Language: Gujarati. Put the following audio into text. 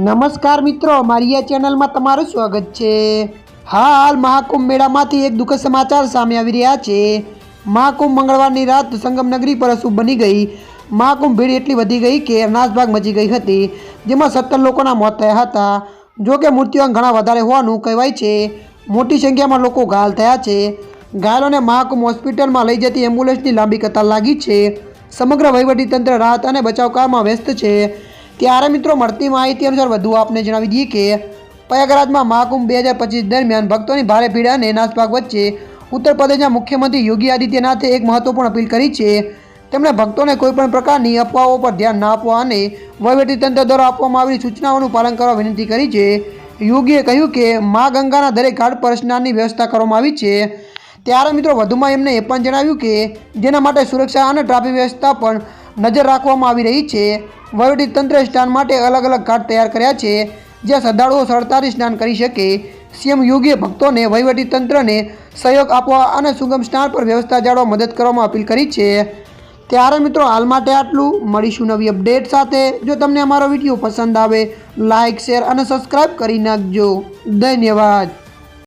નમસ્કાર મિત્રો મારી આ ચેનલમાં તમારું સ્વાગત છે. હાલ મહાકુંભ મેળામાંથી એક દુઃખદ સમાચાર સામે આવી રહ્યા છે. મહાકુંભ મંગળવારની રાત સંગમનગરી પર અશુભ બની ગઈ. મહાકુંભ ભીડ એટલી વધી ગઈ કે નાસભાગ મચી ગઈ હતી, જેમાં સત્તર લોકોના મોત થયા હતા. જો કે મૃત્યુઆંક ઘણા વધારે હોવાનું કહેવાય છે. મોટી સંખ્યામાં લોકો ઘાયલ થયા છે. ઘાયલોને મહાકુંભ હોસ્પિટલમાં લઈ જતી એમ્બ્યુલન્સની લાંબી કતાર લાગી છે. સમગ્ર વહીવટીતંત્ર રાહત અને બચાવ કામમાં વ્યસ્ત છે. ત્યારે મિત્રો મળતી માહિતી અનુસાર વધુ આપને જણાવી દઈએ કે પ્રયાગરાજમાં મહાકુંભ બે હજાર પચીસ દરમિયાન ભક્તોની ભારે ભીડ અને નાસભાગ વચ્ચે ઉત્તર પ્રદેશના મુખ્યમંત્રી યોગી આદિત્યનાથે એક મહત્વપૂર્ણ અપીલ કરી છે. તેમણે ભક્તોને કોઈપણ પ્રકારની અફવાઓ પર ધ્યાન ના આપવા અને વહીવટીતંત્ર દ્વારા આપવામાં આવેલી સૂચનાઓનું પાલન કરવા વિનંતી કરી છે. યોગીએ કહ્યું કે મા ગંગાના દરેક ઘાટ પર સ્નાનની વ્યવસ્થા કરવામાં આવી છે. ત્યારે મિત્રો વધુમાં એમને એ પણ જણાવ્યું કે જેના માટે સુરક્ષા અને ટ્રાફિક વ્યવસ્થા પણ નજર રાખવામાં આવી રહી છે. વહીવટી તંત્રે સ્નાન માટે અલગ અલગ ઘાટ તૈયાર કર્યા છે, જ્યાં શ્રદ્ધાળુઓ સરળતાથી સ્નાન કરી શકે. સીએમ યોગીએ ભક્તોને વહીવટી તંત્રને સહયોગ આપવા અને સુગમ સ્નાન પર વ્યવસ્થા જાળવવા મદદ કરવામાં અપીલ કરી છે. ત્યારે મિત્રો, હાલ માટે આટલું. મળીશું નવી અપડેટ સાથે. જો તમને અમારો વીડિયો પસંદ આવે લાઇક શેર અને સબસ્ક્રાઈબ કરી નાખજો. ધન્યવાદ.